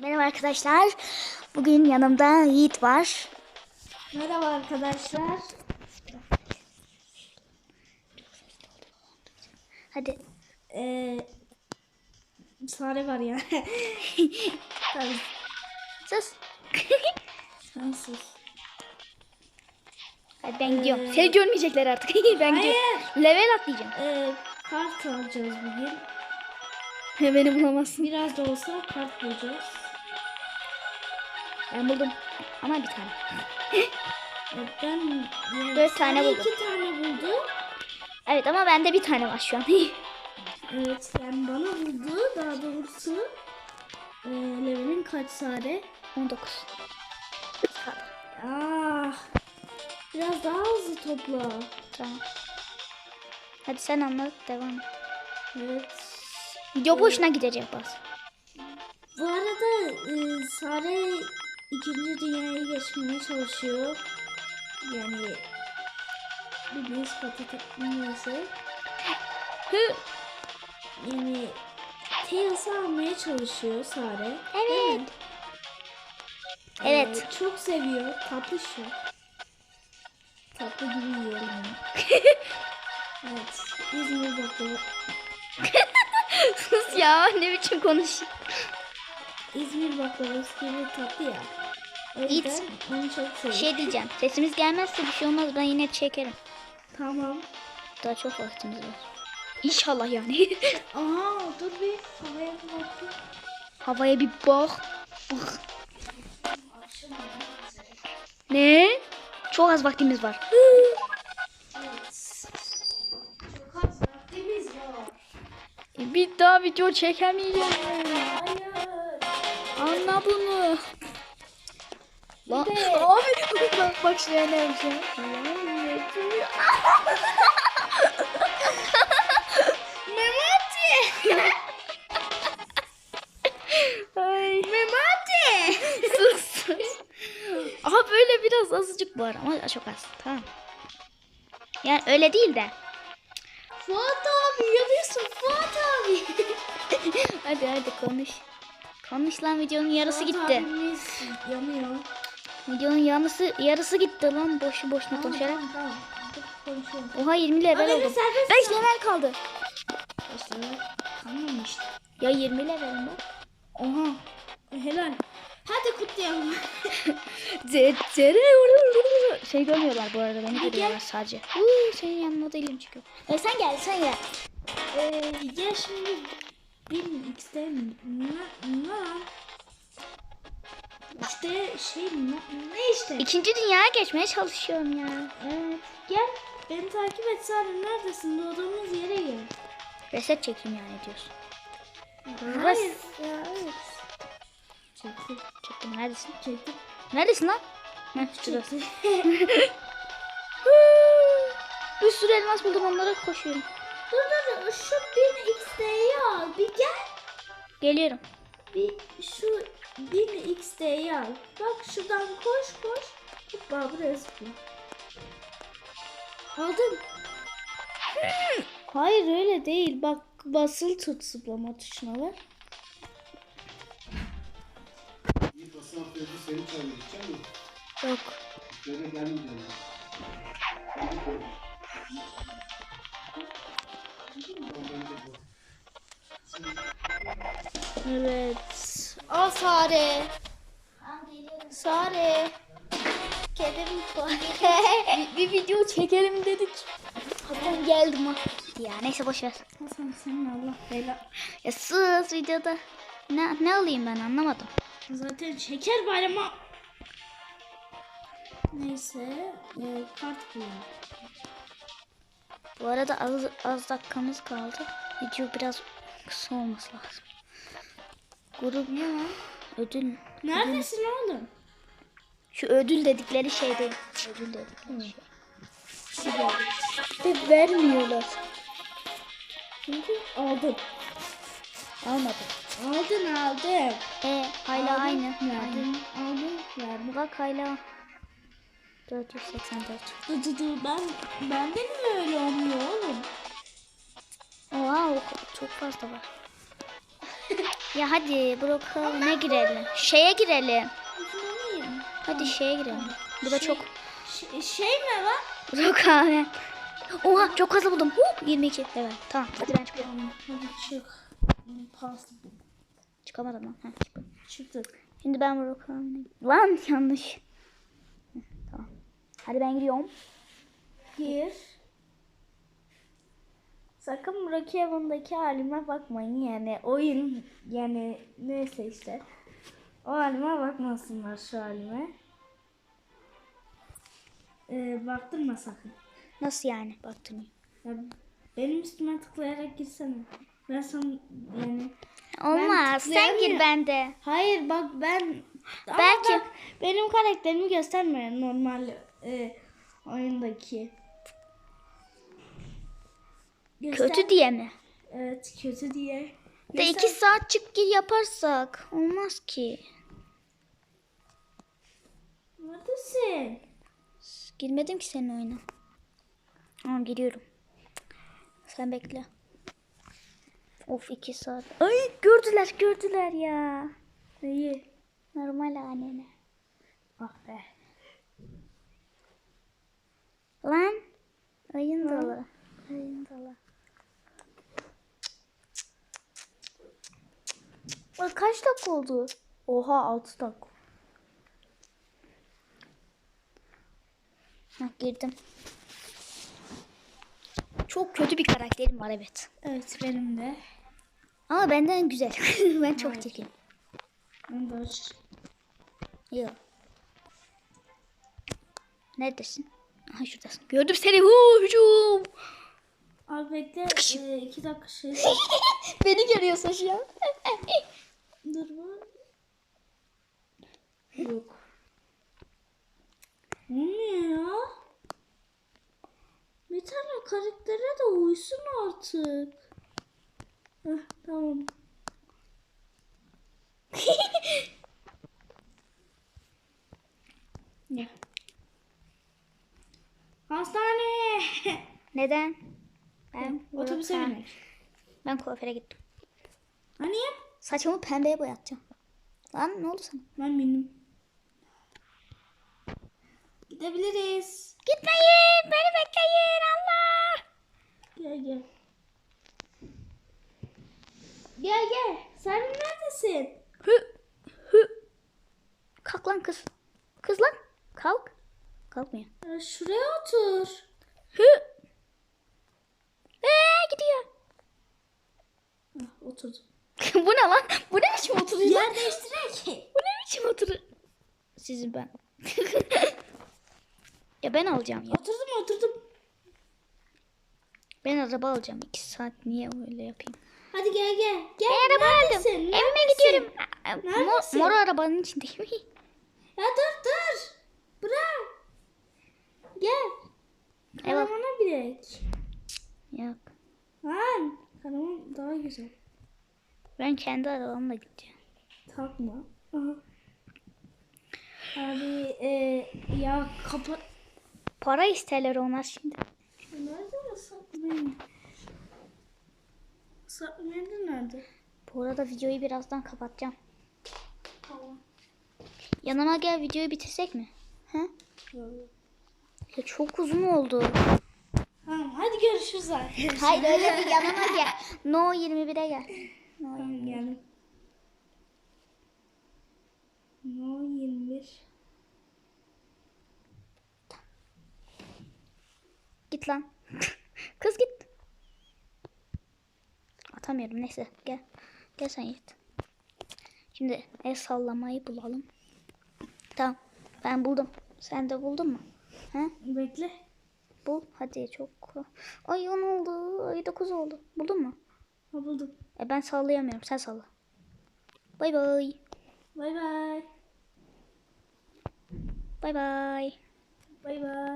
Merhaba arkadaşlar. Bugün yanımda Yiğit var. Merhaba arkadaşlar. Hadi. Ee, Sare var ya. Tabii Sus. sensiz. Hadi ben gidiyorum. Seni görmeyecekler artık. ben gidiyorum. Level atlayacağım. Ee, kart alacağız bugün. Beni bulamazsın. Biraz da olsa kart bulacağız. Ben buldum. Ama bir tane. Ben Dört tane buldum. iki tane buldu. Evet ama bende bir tane var şu an. Evet yani bana buldu. Daha doğrusu ee, levelin kaç Sare? 19. Ah, biraz daha hızlı topla. Tamam. Hadi sen anlat. Devam et. Evet. Video boşuna gidecek bas. Bu arada e, Sare ikinci dünyaya geçmeye çalışıyor. Yani bildiğiniz patates Hı. Yani Tails'ı almaya çalışıyor Sare. Evet. Evet. Ee, çok seviyor. Tatlı şu. Tatlı gibi yiyelim evet. İzmir baklava. Sus ya ne biçim konuş. İzmir baklavası gibi tatlı ya. O onu çok seviyorum. şey diyeceğim. Sesimiz gelmezse bir şey olmaz. Ben yine çekerim. Tamam. Daha çok vaktimiz var. İnşallah yani. Aa dur bir havaya bir bakayım. Havaya bir bak. Bak. Ne? Çok az vaktimiz var. Çok az vaktimiz var. Bir daha video çekemeyeceğim. Bunu. Lan abi bak bak şuraya ne yapacağım. Memati. Ay. Memati. Sus sus. Aha böyle biraz azıcık var ama çok az. Tamam. Yani öyle değil de. Fuat abi yanıyorsun Fuat abi. hadi hadi konuş. Konuş lan videonun yarısı Fuat gitti. abimiz yanıyor. Videonun yarısı yarısı gitti lan boşu boşuna konuşarak. Tamam tamam. Oha 20 level serbest 5 bırak. level kaldı. Tamam. Ya 20 levelim var. Oha. Helal. Hadi kutlayalım. Şey görmüyorlar bu arada beni görüyorlar sadece. Uuu senin yanına değilim çünkü. E sen gel sen gel. Ee, ya şimdi 1000x'te ne, ne? İşte şey ne, işte? İkinci dünyaya geçmeye çalışıyorum ya. Evet. Gel. Beni takip et Sare. Neredesin? Doğduğumuz yere gel. Reset çekeyim yani diyorsun. Hayır. Ya evet. Çektim. Çektim neredesin? Çektim. Neredesin lan? Heh şurası. Bir sürü elmas buldum onlara koşuyorum. dur dur dur. Şu 1000x'teyi al. Bir gel. Geliyorum. Bir şu 1000x'teyi al. Bak şuradan koş koş. Hoppa buraya zıpla. Aldın. Hayır öyle değil. Bak basılı tut zıplama tuşuna ver. İyi basın haftaya seni çağırıyor. Gidecek misin? Yok. Şöyle gelmeyeceğim. Evet. Sare. Sare. Kedim bir, bir video çekelim dedik. Hatta geldim ha. Ya neyse boş ver. Hasan senin Allah bela. Ya sus videoda. Ne, ne alayım ben anlamadım. Zaten şeker bayramı. Neyse. E, kart kullan. Bu arada az, az dakikamız kaldı. Video biraz kısa olması lazım. Grup Ne lan? ödül. Neredesin oğlum? Şu ödül dedikleri şey değil. Ödül dedikleri şey. Ve vermiyorlar. Çünkü aldın. Almadım. Aldın aldın. E hala Aldın, aynı. Verdin. Aldın. Verdin. Bak hala 484. Dı dı dı. Ben, bende mi öyle olmuyor oğlum? Oha çok fazla var. Ya hadi Brookhaven ne girelim? Şeye girelim. Hadi şeye girelim. Bu da Şey- çok Şey, şey mi lan? Brookhaven. Oha çok hızlı buldum. Hop 22. Evet tamam hadi ben çıkıyorum. Hadi çık. Pas. Çıkamadım lan. Heh, çıktım. Çıktık. Şimdi ben Brookhaven'e Lan yanlış. Tamam. Hadi ben gidiyorum. Gir. Sakın Burak Evan'daki halime bakmayın yani oyun yani neyse işte. O halime bakmasınlar şu halime. Ee, baktırma sakın. Nasıl yani? Baktım. Ya benim üstüme tıklayarak girsene. Ben sana yani Olmaz. Sen gir bende. Hayır bak ben Ama Belki- bak, benim karakterimi göstermiyor normal e, oyundaki. Göster- Kötü diye mi? Evet kötü diye. De iki saat çık gir yaparsak. Olmaz ki. Neredesin? Girmedim ki senin oyuna. Tamam giriyorum. Sen bekle. Of iki saat. Ay gördüler gördüler ya. İyi. Normal annene. Ah be. Lan. Ayın dalı. Ayın dalı. Bak kaç dakika oldu? Oha 6 dakika. Hah, girdim. Çok kötü bir karakterim var evet. Evet benim de. Ama benden güzel. ben çok çirkin. Ben aç- Yok. Neredesin? Aha şuradasın. Gördüm seni. Huu, hücum. Abi bekle 2 dakika şey. Beni görüyorsun şu an. Dur bu. Yok. Bu ne ya? Bir tane karaktere de uysun artık. Heh, tamam. ya. Hastane. Neden? Ben Otobüse Ha, binek. Ben kuaföre gittim. Hani ya? Saçımı pembeye boyatacağım. Lan ne oldu sana? Ben bindim. Gidebiliriz. Gitmeyin. Beni bekleyin. Allah. Gel gel. Gel gel. Sen neredesin? Hı. Hı. Kalk lan kız. Kız lan. Kalk. Kalkmıyor. Ya şuraya otur. Hı. Ee, gidiyor. Hah, oturdum. Bu ne lan? Bu ne biçim oturuyor? Yer değiştirek. Bu ne biçim oturuyor? Sizin ben. ya ben alacağım ya. Oturdum oturdum. Ben araba alacağım. İki saat niye öyle yapayım? Hadi gel gel. Gel. Ben araba aldım. neredesin? Evime gidiyorum. Mor, Neredesin? mor arabanın içindeyim. Ya dur dur. Bırak. Gel. Evet. Karavana binek. Yok. Lan. Karavan daha güzel. Ben kendi arabamla gideceğim. Takma. Aha. Abi e, ya kapat. Para isterler onlar şimdi. Nerede saklayayım? Saklayan da nerede? Bu arada videoyu birazdan kapatacağım. Tamam. Yanıma gel videoyu bitirsek mi? He? Ya çok uzun oldu. Tamam hadi görüşürüz arkadaşlar. Hayır öyle değil yanıma gel. No 21'e gel. Tamam geldim. No 21. Git lan. Kız git. Atamıyorum neyse gel. Gel sen git. Şimdi el sallamayı bulalım. Tamam. Ben buldum. Sen de buldun mu? He? Bekle. Bul. Hadi çok. Ay 10 oldu. Ay 9 oldu. Buldun mu? Ha buldum. E ben sallayamıyorum. Sen salla. Bay bay. Bay bay. Bay bay. Bay bay.